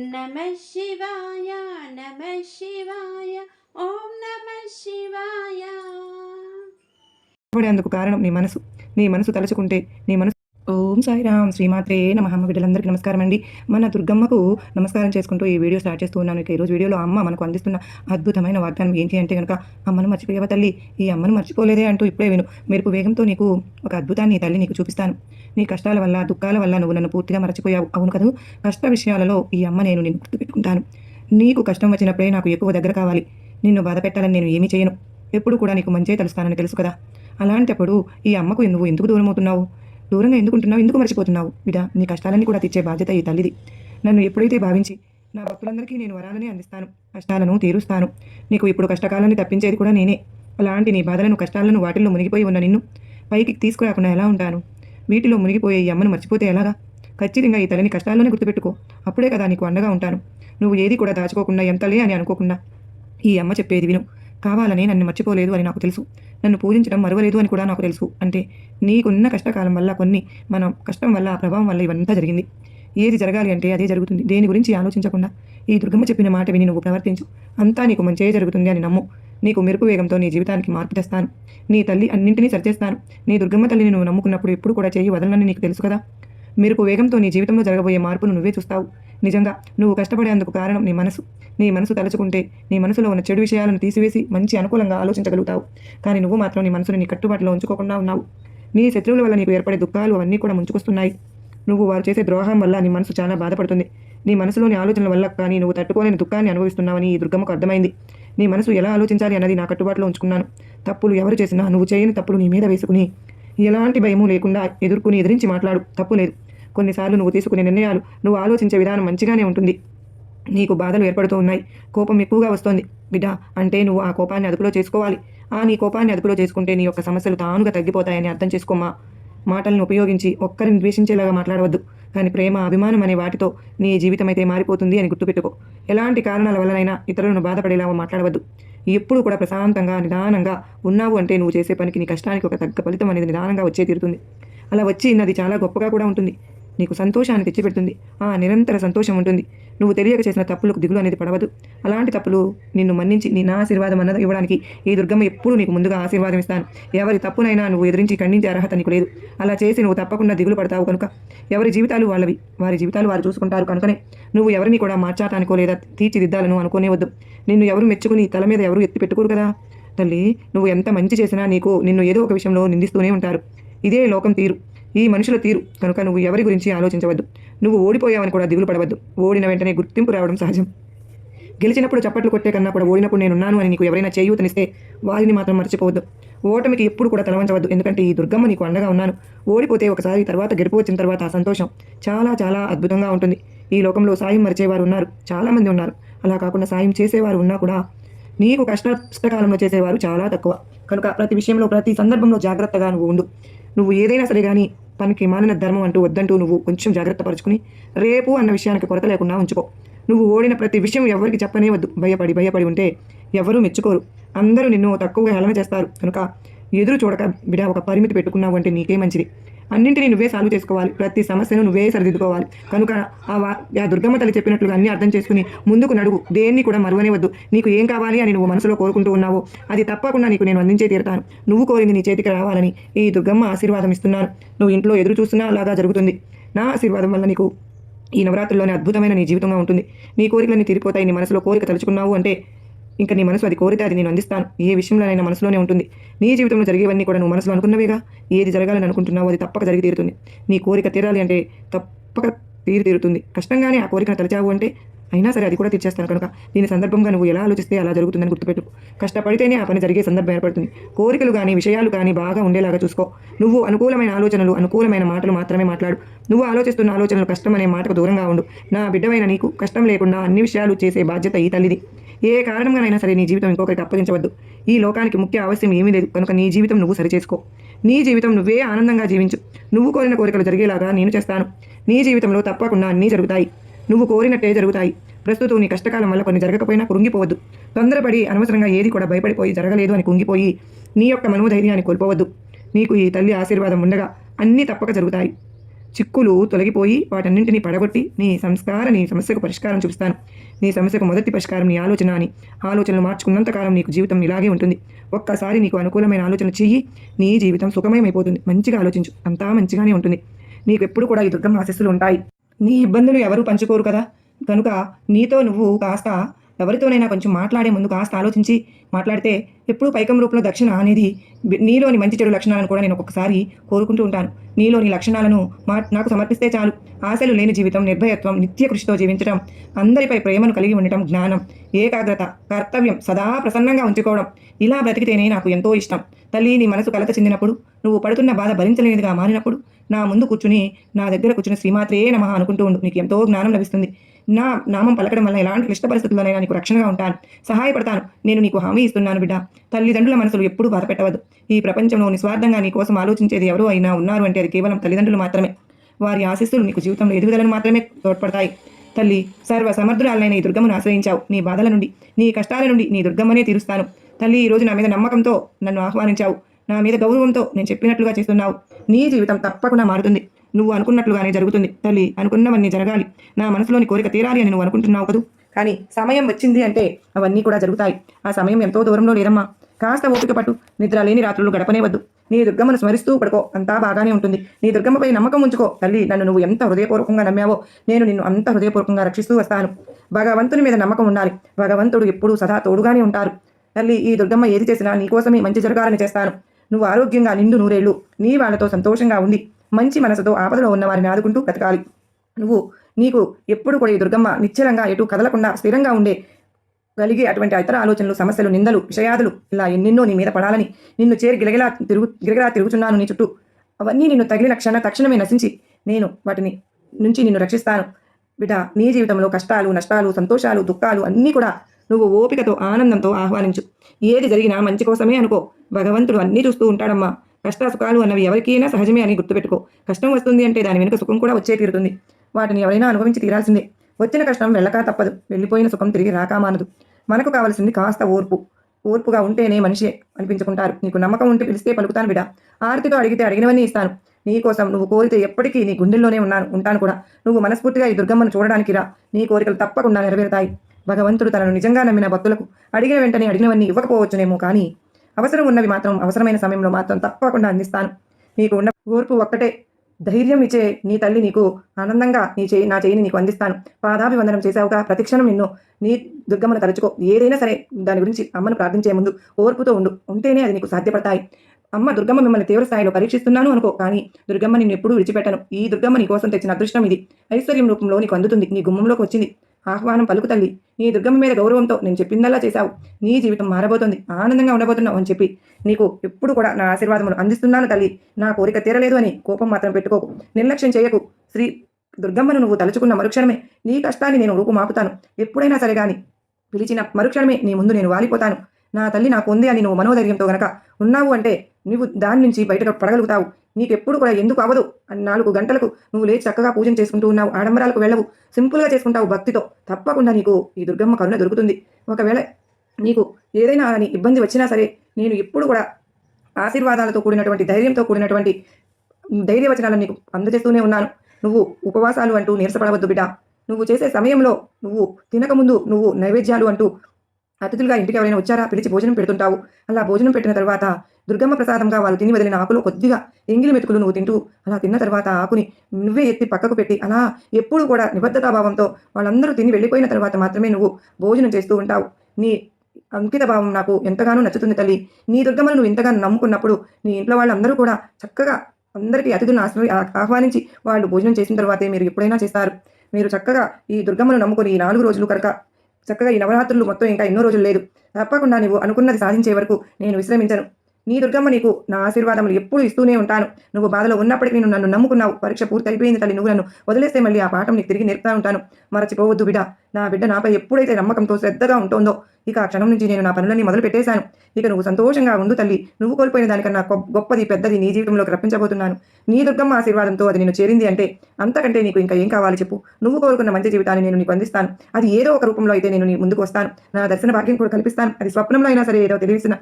నమ శివాయ నమ శివాయ ఓం నమ శివాయ. అందుకు కారణం నీ మనసు. నీ మనసు తలుచుకుంటే నీ మనసు ఓం సాయిరామ్ శ్రీమాత్రే నమ. అమ్మ బిడ్డలందరికీ నమస్కారం అండి మన దుర్గమ్మకు నమస్కారం చేసుకుంటూ ఈ వీడియో స్టార్ట్ చేస్తూ ఉన్నాను. ఇక ఈరోజు వీడియోలో అమ్మ మనకు అందిస్తున్న అద్భుతమైన వాగ్దానం ఏంటి అంటే కనుక అమ్మను మర్చిపోయావా తల్లి? ఈ అమ్మను మర్చిపోలేదే అంటూ ఇప్పుడే విను. మెరుపు వేగంతో నీకు ఒక అద్భుతాన్ని తల్లి నీకు చూపిస్తాను. నీ కష్టాల వల్ల దుఃఖాల వల్ల నువ్వు నన్ను పూర్తిగా మర్చిపోయావు. అవును కదూ? కష్ట విషయాలలో ఈ అమ్మ నేను నిన్ను గుర్తుపెట్టుకుంటాను. నీకు కష్టం వచ్చినప్పుడే నాకు ఎక్కువ దగ్గర కావాలి. నిన్ను బాధ పెట్టాలని నేను ఏమీ చేయను. ఎప్పుడు కూడా నీకు మంచి తలుస్తానని తెలుసు కదా? అలాంటప్పుడు ఈ అమ్మకు నువ్వు ఎందుకు దూరం అవుతున్నావు దూరంగా ఎందుకుంటున్నావు? ఎందుకు మర్చిపోతున్నావు? బిడా నీ కష్టాలన్నీ కూడా తెచ్చే బాధ్యత ఈ తల్లిది. నన్ను ఎప్పుడైతే భావించి నా భక్తులందరికీ నేను వరాలని అందిస్తాను కష్టాలను తీరుస్తాను. నీకు ఇప్పుడు కష్టకాలాన్ని తప్పించేది కూడా నేనే. అలాంటి నీ బాధలను కష్టాలను వాటిల్లో మునిగిపోయి ఉన్న నిన్ను పైకి తీసుకురాకుండా ఎలా ఉంటాను? వీటిలో మునిగిపోయే ఈ అమ్మను మర్చిపోతే ఎలాగా? ఖచ్చితంగా ఈ తల్లిని కష్టాల్లోనే గుర్తుపెట్టుకో. అప్పుడే కదా నీకు అండగా ఉంటాను. నువ్వు ఏది కూడా దాచుకోకుండా ఎంతలే అని అనుకోకుండా ఈ అమ్మ చెప్పేది విను. కావాలని నన్ను మర్చిపోలేదు అని నాకు తెలుసు. నన్ను పూజించడం మరవలేదు అని కూడా నాకు తెలుసు. అంటే నీకున్న కష్టకాలం వల్ల కొన్ని మన కష్టం వల్ల ఆ ప్రభావం వల్ల ఇవంతా జరిగింది. ఏది జరగాలి అంటే అదే జరుగుతుంది. దేని గురించి ఆలోచించకుండా ఈ దుర్గమ్మ చెప్పిన మాట విని నువ్వు ప్రవర్తించు. అంతా నీకు మంచే జరుగుతుంది అని నమ్ము. నీకు మెరుపు వేగంతో నీ జీవితానికి మార్పు తెస్తాను. నీ తల్లి అన్నింటినీ సరిచేస్తాను నీ దుర్గమ్మ తల్లిని నువ్వు నమ్ముకున్నప్పుడు ఎప్పుడు కూడా చేయి వదలనని నీకు తెలుసు కదా? మెరుపు వేగంతో నీ జీవితంలో జరగబోయే మార్పును నువ్వే చూస్తావు. నిజంగా నువ్వు కష్టపడేందుకు కారణం నీ మనసు. నీ మనసు తలుచుకుంటే నీ మనసులో ఉన్న చెడు విషయాలను తీసివేసి మంచి అనుకూలంగా ఆలోచించగలుగుతావు. కానీ నువ్వు మాత్రం నీ మనసుని నీ కట్టుబాటులో ఉంచుకోకుండా ఉన్నావు. నీ శత్రువుల వల్ల నీకు ఏర్పడే దుఃఖాలు అవన్నీ కూడా ముంచుకొస్తున్నాయి. నువ్వు వారు చేసే ద్రోహం వల్ల నీ మనసు చాలా బాధపడుతుంది. నీ మనసులోని ఆలోచనల వల్ల కానీ నువ్వు తట్టుకోలేని దుఃఖాన్ని అనుభవిస్తున్నావని ఈ దుర్గమ్మకు అర్థమైంది. నీ మనసు ఎలా ఆలోచించాలి అన్నది నా కట్టుబాటులో ఉంచుకున్నాను. తప్పులు ఎవరు చేసినా నువ్వు చేయని తప్పులు నీ మీద వేసుకుని ఎలాంటి భయము లేకుండా ఎదుర్కొని ఎదిరించి మాట్లాడు. తప్పు లేదు. కొన్నిసార్లు నువ్వు తీసుకునే నిర్ణయాలు నువ్వు ఆలోచించే విధానం మంచిగానే ఉంటుంది. నీకు బాధలు ఏర్పడుతూ ఉన్నాయి. కోపం ఎక్కువగా వస్తోంది. బిడ్డ అంటే నువ్వు ఆ కోపాన్ని అదుపులో చేసుకోవాలి. ఆ నీ కోపాన్ని అదుపులో చేసుకుంటే నీ యొక్క సమస్యలు తానుగా తగ్గిపోతాయని అర్థం చేసుకోమా మాటలను ఉపయోగించి ఒక్కరిని ద్వేషించేలాగా మాట్లాడవద్దు. కానీ ప్రేమ అభిమానం అనే వాటితో నీ జీవితం అయితే మారిపోతుంది అని గుర్తుపెట్టుకో. ఎలాంటి కారణాల వల్లనైనా ఇతరులను బాధపడేలాగా మాట్లాడవద్దు. ఎప్పుడు కూడా ప్రశాంతంగా నిదానంగా ఉన్నావు అంటే నువ్వు చేసే పనికి నీ కష్టానికి ఒక తగ్గ ఫలితం అనేది నిదానంగా వచ్చే తీరుతుంది. అలా వచ్చి అది చాలా గొప్పగా కూడా ఉంటుంది. నీకు సంతోషాన్ని తెచ్చిపెడుతుంది. ఆ నిరంతర సంతోషం ఉంటుంది. నువ్వు తెలియక చేసిన తప్పులకు దిగులు అనేది పడవదు. అలాంటి తప్పులు నిన్ను మన్నించి నీ నా ఆశీర్వాదం అన్నది ఇవ్వడానికి ఈ దుర్గమ్మ ఎప్పుడు నీకు ముందుగా ఆశీర్వాదం ఇస్తాను. ఎవరి తప్పునైనా నువ్వు ఎదిరించి ఖండించే అర్హత నీకు లేదు. అలా చేసి నువ్వు తప్పకుండా దిగులు పడతావు కనుక ఎవరి జీవితాలు వాళ్ళవి. వారి జీవితాలు వారు చూసుకుంటారు కనుకనే నువ్వు ఎవరిని కూడా మార్చాటానికో లేదా తీర్చిదిద్దాలను అనుకోనే వద్దు. నిన్ను ఎవరు మెచ్చుకుని తల మీద ఎవరు ఎత్తి పెట్టుకోరు కదా. తల్లి నువ్వు ఎంత మంచి చేసినా నీకు నిన్ను ఏదో ఒక విషయంలో నిందిస్తూనే ఉంటారు. ఇదే లోకం తీరు. ఈ మనుషుల తీరు. కనుక నువ్వు ఎవరి గురించి ఆలోచించవద్దు. నువ్వు ఓడిపోయావని కూడా దిగులు పడవద్దు. ఓడిన వెంటనే గుర్తింపు రావడం సహజం. గెలిచినప్పుడు చప్పట్లు కొట్టే కన్నా కూడా ఓడినప్పుడు నేనున్నాను అని నీకు ఎవరైనా చేయూతనిస్తే వారిని మాత్రం మర్చిపోవద్దు. ఓటమికి ఎప్పుడు కూడా తలవంచవద్దు. ఎందుకంటే ఈ దుర్గమ్మ నీకు అండగా ఉన్నాను. ఓడిపోతే ఒకసారి తర్వాత గెలుపు వచ్చిన తర్వాత ఆ సంతోషం చాలా చాలా అద్భుతంగా ఉంటుంది. ఈ లోకంలో సాయం మరిచేవారు ఉన్నారు. చాలామంది ఉన్నారు. అలా కాకుండా సాయం చేసేవారు ఉన్నా కూడా నీకు కష్ట కష్టకాలంలో చేసేవారు చాలా తక్కువ. కనుక ప్రతి విషయంలో ప్రతి సందర్భంలో జాగ్రత్తగా నువ్వు ఉండు. నువ్వు ఏదైనా సరే కానీ పనికి మానిన ధర్మం అంటూ వద్దంటూ నువ్వు కొంచెం జాగ్రత్త పరుచుకుని రేపు అన్న విషయానికి కొరత లేకుండా ఉంచుకో. నువ్వు ఓడిన ప్రతి విషయం ఎవరికి చెప్పనే వద్దు. భయపడి భయపడి ఉంటే ఎవరూ మెచ్చుకోరు. అందరూ నిన్ను తక్కువగా హేళన చేస్తారు. కనుక ఎదురు చూడక బిడ ఒక పరిమితి పెట్టుకున్నావు అంటే నీకే మంచిది. అన్నింటినీ నువ్వే సాల్వ్ చేసుకోవాలి. ప్రతి సమస్యను నువ్వే సరిదిద్దుకోవాలి. కనుక ఆ వా దుర్గమ్మ తల్లి చెప్పినట్లుగా అన్ని అర్థం చేసుకుని ముందుకు నడుగు దేన్ని కూడా మరువనివద్దు. నీకు ఏం కావాలి అని నువ్వు మనసులో కోరుకుంటూ ఉన్నావో అది తప్పకుండా నీకు నేను అందించే తీరుతాను. నువ్వు కోరింది నీ చేతికి రావాలని ఈ దుర్గమ్మ ఆశీర్వాదం ఇస్తున్నాను. నువ్వు ఇంట్లో ఎదురు చూస్తున్నా అలాగా జరుగుతుంది. నా ఆశీర్వాదం వల్ల నీకు ఈ నవరాత్రుల్లోనే అద్భుతమైన నీ జీవితంగా ఉంటుంది. నీ కోరికలన్నీ తీరిపోతాయి. నీ మనసులో కోరిక తలుచుకున్నావు అంటే ఇంకా నీ మనసు అది కోరితే అది నేను అందిస్తాను. ఏ విషయంలోనైనా మనసులోనే ఉంటుంది. నీ జీవితంలో జరిగేవన్నీ కూడా నువ్వు మనసులో అనుకున్నవేగా? ఏది జరగాలని అనుకుంటున్నావో అది తప్పక జరిగి తీరుతుంది. నీ కోరిక తీరాలి అంటే తప్పక తీరు తీరుతుంది. కష్టంగానే ఆ కోరికను తలచావు అంటే అయినా సరే అది కూడా తీర్చేస్తాను కనుక. దీని సందర్భంగా నువ్వు ఎలా ఆలోచిస్తే అలా జరుగుతుందని గుర్తుపెట్టు. కష్టపడితేనే ఆ పని జరిగే సందర్భం ఏర్పడుతుంది. కోరికలు కానీ విషయాలు కానీ బాగా ఉండేలాగా చూసుకో. నువ్వు అనుకూలమైన ఆలోచనలు అనుకూలమైన మాటలు మాత్రమే మాట్లాడు. నువ్వు ఆలోచిస్తున్న ఆలోచనలు కష్టం అనే మాటకు దూరంగా ఉండు. నా బిడ్డమైన నీకు కష్టం లేకుండా అన్ని విషయాలు చేసే బాధ్యత ఈ తల్లిది. ఏ కారణంగానైనా సరే నీ జీవితం ఇంకొకరికి అప్పగించవద్దు. ఈ లోకానికి ముఖ్య అవసరం ఏమీ లేదు. కనుక నీ జీవితం నువ్వు సరిచేసుకో. నీ జీవితం నువ్వే ఆనందంగా జీవించు. నువ్వు కోరిన కోరికలు జరిగేలాగా నేను చేస్తాను. నీ జీవితంలో తప్పకుండా అన్నీ జరుగుతాయి. నువ్వు కోరినట్టే జరుగుతాయి. ప్రస్తుతం నీ కష్టకాలం వల్ల కొన్ని జరగకపోయినా కృంగిపోవద్దు. తొందరపడి అనవసరంగా ఏది కూడా భయపడిపోయి జరగలేదు అని కుంగిపోయి నీ యొక్క మనోధైర్యాన్ని కోల్పోవద్దు. నీకు ఈ తల్లి ఆశీర్వాదం ఉండగా అన్నీ తప్పక జరుగుతాయి. చిక్కులు తొలగిపోయి వాటన్నింటినీ పడగొట్టి నీ సంస్కార నీ సమస్యకు పరిష్కారం చూపిస్తాను. నీ సమస్యకు మొదటి పరిష్కారం నీ ఆలోచన అని. ఆలోచనలు మార్చుకున్నంతకాలం నీకు జీవితం ఇలాగే ఉంటుంది. ఒక్కసారి నీకు అనుకూలమైన ఆలోచన చెయ్యి. నీ జీవితం సుఖమయమైపోతుంది. మంచిగా ఆలోచించు. అంతా మంచిగానే ఉంటుంది. నీకు ఎప్పుడు కూడా ఈ దుర్గమ్మ ఆశస్సులు ఉంటాయి. నీ ఇబ్బందులు ఎవరూ పంచుకోరు కదా? కనుక నీతో నువ్వు కాస్త ఎవరితోనైనా కొంచెం మాట్లాడే ముందు కాస్త ఆలోచించి మాట్లాడితే ఎప్పుడూ పైకం రూపంలో దక్షిణ అనేది నీలోని మంచి చెడు లక్షణాలను కూడా నేను ఒక్కొక్కసారి కోరుకుంటూ ఉంటాను. నీలోని లక్షణాలను మా నాకు సమర్పిస్తే చాలు. ఆశలు లేని జీవితం నిర్భయత్వం నిత్య కృషితో జీవించడం అందరిపై ప్రేమను కలిగి ఉండటం జ్ఞానం ఏకాగ్రత కర్తవ్యం సదా ప్రసన్నంగా ఉంచుకోవడం ఇలా బ్రతికితేనే నాకు ఎంతో ఇష్టం. తల్లి నీ మనసు కలత చెందినప్పుడు నువ్వు పడుతున్న బాధ భరించలేనిదిగా మారినప్పుడు నా ముందు కూర్చుని నా దగ్గర కూర్చుని శ్రీమాత్రే నమ అనుకుంటూ ఉండు. నీకు ఎంతో జ్ఞానం లభిస్తుంది. నా నామం పలకడం వల్ల ఎలాంటి క్లిష్ట పరిస్థితుల్లోనైనా నీకు రక్షణగా ఉంటాను. సహాయపడతాను. నేను నీకు హామీ ఇస్తున్నాను బిడ్డ. తల్లిదండ్రుల మనసులు ఎప్పుడూ బాధపెట్టవద్దు. ఈ ప్రపంచంలో నిస్వార్థంగా నీ కోసం ఆలోచించేది ఎవరు అయినా ఉన్నారు అంటే అది కేవలం తల్లిదండ్రులు మాత్రమే. వారి ఆశీస్సులు నీకు జీవితంలో ఎదుగుదలను మాత్రమే తోడ్పడతాయి. తల్లి సర్వ సమర్థురాలైన ఈ దుర్గమ్మను ఆశ్రయించావు. నీ బాధల నుండి నీ కష్టాల నుండి నీ దుర్గమ్మనే తీరుస్తాను. తల్లి ఈ రోజు నా మీద నమ్మకంతో నన్ను ఆహ్వానించావు. నా మీద గౌరవంతో నేను చెప్పినట్లుగా చేస్తున్నావు. నీ జీవితం తప్పకుండా మారుతుంది. నువ్వు అనుకున్నట్లుగానే జరుగుతుంది. తల్లి అనుకున్నవన్నీ జరగాలి. నా మనసులోని కోరిక తీరాలి అని నువ్వు అనుకుంటున్నావు కదూ? కానీ సమయం వచ్చింది అంటే అవన్నీ కూడా జరుగుతాయి. ఆ సమయం ఎంతో దూరంలో లేదమ్మా. కాస్త ఓపిక పట్టు. నిద్ర లేని రాత్రులు గడపనే వద్దు. నీ దుర్గమ్మను స్మరిస్తూ పడుకో. అంతా బాగానే ఉంటుంది. నీ దుర్గమ్మపై నమ్మకం ఉంచుకో. తల్లి నన్ను నువ్వు ఎంత హృదయపూర్వకంగా నమ్మావో నేను నిన్ను అంత హృదయపూర్వకంగా రక్షిస్తూ వస్తాను. భగవంతుని మీద నమ్మకం ఉండాలి. భగవంతుడు ఎప్పుడూ సదా తోడుగానే ఉంటారు. తల్లి ఈ దుర్గమ్మ ఏది చేసినా నీకోసమే మంచి జరగాలని చేస్తాను. నువ్వు ఆరోగ్యంగా నిండు నూరేళ్ళు. నీ వాళ్ళతో సంతోషంగా ఉంది మంచి మనసుతో ఆపదలో ఉన్న వారిని ఆదుకుంటూ బ్రతకాలి. నువ్వు నీకు ఎప్పుడు కూడా ఈ దుర్గమ్మ నిశ్చలంగా ఎటు కదలకుండా స్థిరంగా ఉండే కలిగే అటువంటి ఇతర ఆలోచనలు సమస్యలు నిందలు విషయాదులు ఇలా ఎన్నెన్నో నీ మీద పడాలని నిన్ను చేరి గిరగిలా తిరుగు గిరగిలా తిరుగుచున్నాను నీ చుట్టూ. అవన్నీ నిన్ను తగిలిన క్షణ తక్షణమే నశించి నేను వాటిని నుంచి నిన్ను రక్షిస్తాను. బిడ్డ నీ జీవితంలో కష్టాలు నష్టాలు సంతోషాలు దుఃఖాలు అన్నీ కూడా నువ్వు ఓపికతో ఆనందంతో ఆహ్వానించు. ఏది జరిగినా మంచి కోసమే అనుకో. భగవంతుడు అన్నీ చూస్తూ ఉంటాడమ్మా. కష్ట సుఖాలు అన్నవి ఎవరికైనా సహజమే అని గుర్తుపెట్టుకో. కష్టం వస్తుంది అంటే దాని వెనుక సుఖం కూడా వచ్చే తీరుతుంది. వాటిని ఎవరైనా అనుభవించి తీరాల్సిందే. వచ్చిన కష్టం వెళ్ళక తప్పదు. వెళ్ళిపోయిన సుఖం తిరిగి రాకా మానదు. మనకు కావలసింది కాస్త ఓర్పు. ఓర్పుగా ఉంటేనే మనిషి అనిపించుకుంటారు. నీకు నమ్మకం ఉంటే పిలిస్తే పలుకుతాను బిడా. ఆర్తితో అడిగితే అడిగినవన్నీ ఇస్తాను. నీ కోసం నువ్వు కోరితే ఎప్పటికీ నీ గుండెల్లోనే ఉన్నాను ఉంటాను కూడా. నువ్వు మనస్ఫూర్తిగా ఈ దుర్గమ్మను చూడడానికి రా. నీ కోరికలు తప్పకుండా నెరవేరుతాయి. భగవంతుడు తనను నిజంగా నమ్మిన భక్తులకు అడిగిన వెంటనే అడిగినవన్నీ ఇవ్వకపోవచ్చునేమో కానీ అవసరం ఉన్నవి మాత్రం అవసరమైన సమయంలో మాత్రం తప్పకుండా అందిస్తాను. నీకు ఉన్న ఓర్పు ఒక్కటే. ధైర్యం ఇచ్చే నీ తల్లి నీకు ఆనందంగా నీ చేయి నా చేయిని నీకు అందిస్తాను. పాదాభివందనం చేశావుగా. ప్రతిక్షణం నిన్ను నీ దుర్గమ్మను తలుచుకో. ఏదైనా సరే దాని గురించి అమ్మను ప్రార్థించే ముందు ఓర్పుతో ఉండు. ఉంటేనే అది నీకు సాధ్యపడతాయి. అమ్మ దుర్గమ్మ మిమ్మల్ని తీవ్ర స్థాయిలో పరీక్షిస్తున్నాను అనుకో కానీ దుర్గమ్మ నిన్ను ఎప్పుడూ విడిచిపెట్టను. ఈ దుర్గమ్మ నీ కోసం తెచ్చిన అదృష్టం ఇది. ఐశ్వర్యం రూపంలో నీకు అందుతుంది. నీ గుమ్మంలోకి వచ్చింది. ఆహ్వానం పలుకు తల్లి. నీ దుర్గమ్మ మీద గౌరవంతో నేను చెప్పిందల్లా చేశావు. నీ జీవితం మారబోతోంది. ఆనందంగా ఉండబోతున్నావు అని చెప్పి నీకు ఎప్పుడు కూడా నా ఆశీర్వాదములు అందిస్తున్నాను తల్లి. నా కోరిక తీరలేదు అని కోపం మాత్రం పెట్టుకోకు. నిర్లక్ష్యం చేయకు. శ్రీ దుర్గమ్మను నువ్వు తలుచుకున్న మరుక్షణమే నీ కష్టాన్ని నేను రూపుమాపుతాను ఎప్పుడైనా సరే గాని పిలిచిన మరుక్షణమే నీ ముందు నేను వాలిపోతాను. నా తల్లి నాకు ఉంది అని నువ్వు మనోధైర్యంతో గనక ఉన్నావు అంటే నువ్వు దాని నుంచి బయటకు పడగలుగుతావు. నీకెప్పుడు కూడా ఎందుకు అవ్వదు అని నాలుగు గంటలకు నువ్వు లేచి చక్కగా పూజన చేసుకుంటూ ఉన్నావు ఆడంబరాలకు వెళ్ళవు సింపుల్గా చేసుకుంటావు భక్తితో. తప్పకుండా నీకు ఈ దుర్గమ్మ కరుణ దొరుకుతుంది. ఒకవేళ నీకు ఏదైనా అని ఇబ్బంది వచ్చినా సరే నేను ఎప్పుడు కూడా ఆశీర్వాదాలతో కూడినటువంటి ధైర్యంతో కూడినటువంటి ధైర్యవచనాలను నీకు అందజేస్తూనే ఉన్నాను. నువ్వు ఉపవాసాలు అంటూ నీరసపడవద్దు బిడ్డ. నువ్వు చేసే సమయంలో నువ్వు తినకముందు నువ్వు నైవేద్యాలు అంటూ అతిథులుగా ఇంటికి ఎవరైనా వచ్చారా? పిలిచి భోజనం పెడుతుంటావు. అలా భోజనం పెట్టిన తర్వాత దుర్గమ్మ ప్రసాదంగా వాళ్ళు తిని వదిలిన ఆకులో కొద్దిగా ఎంగిలి మెతుకులు నువ్వు తింటూ అలా తిన్న తర్వాత ఆకుని నువ్వే ఎత్తి పక్కకు పెట్టి అలా ఎప్పుడు కూడా నిబద్ధతాభావంతో వాళ్ళందరూ తిని వెళ్ళిపోయిన తర్వాత మాత్రమే నువ్వు భోజనం చేస్తూ ఉంటావు. నీ అంకిత భావం నాకు ఎంతగానో నచ్చుతుంది తల్లి. నీ దుర్గమ్మను నువ్వు ఇంతగా నమ్ముకున్నప్పుడు నీ ఇంట్లో వాళ్ళందరూ కూడా చక్కగా అందరికీ అతిథులను ఆశ్రయి ఆహ్వానించి వాళ్ళు భోజనం చేసిన తర్వాతే మీరు ఎప్పుడైనా చేస్తారు. మీరు చక్కగా ఈ దుర్గమ్మను నమ్ముకుని ఈ నాలుగు రోజులు కనుక చక్కగా ఈ నవరాత్రులు మొత్తం ఇంకా ఎన్నో రోజులు లేదు. తప్పకుండా నువ్వు అనుకున్నది సాధించే వరకు నేను విశ్రమించను. నీ దుర్గమ్మ నీకు నా ఆశీర్వాదములు ఎప్పుడు ఇస్తూనే ఉంటాను. నువ్వు బాధలో ఉన్నప్పటికీ నేను నన్ను నమ్ముకున్నావు. పరీక్ష పూర్తి అయిపోయింది తల్లి. నువ్వు నన్ను వదిలేస్తే మళ్ళీ ఆ పాఠం నీకు తిరిగి నేర్పుతా ఉంటాను. మరచిపోవద్దు బిడ్డ. నా బిడ్డ నాపై ఎప్పుడైతే నమ్మకంతో శ్రద్ధగా ఉంటుందో ఇక ఆ క్షణం నుంచి నేను నా పనులన్నీ మొదలు పెట్టేశాను ఇక నువ్వు సంతోషంగా ఉండు తల్లి. నువ్వు కోల్పోయిన దానికన్నా గొప్పది పెద్దది నీ జీవితంలోకి రప్పించబోతున్నాను. నీ దుర్గమ్మ ఆశీర్వాదంతో అది నేను చేరింది అంటే అంతకంటే నీకు ఇంకా ఏం కావాలి చెప్పు. నువ్వు కోరుకున్న మంచి జీవితాన్ని నేను నీకు అందిస్తాను. అది ఏదో ఒక రూపంలో అయితే నేను నీ ముందుకు వస్తాను. నా దర్శన భాగ్యం కూడా కల్పిస్తాను. అది స్వప్నంలో అయినా సరే ఏదో తెలిసిన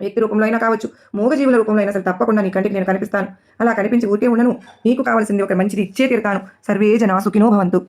వ్యక్తి రూపంలో అయినా కావచ్చు మూగజీవుల రూపంలో అయినా సరే తప్పకుండా నీ కంటికి నేను కనిపిస్తాను. అలా కనిపించి ఊరికే ఉండను. నీకు కావాల్సింది ఒక మంచిది ఇచ్చే తీరుతాను. సర్వే జనా సుఖినో భవంతు.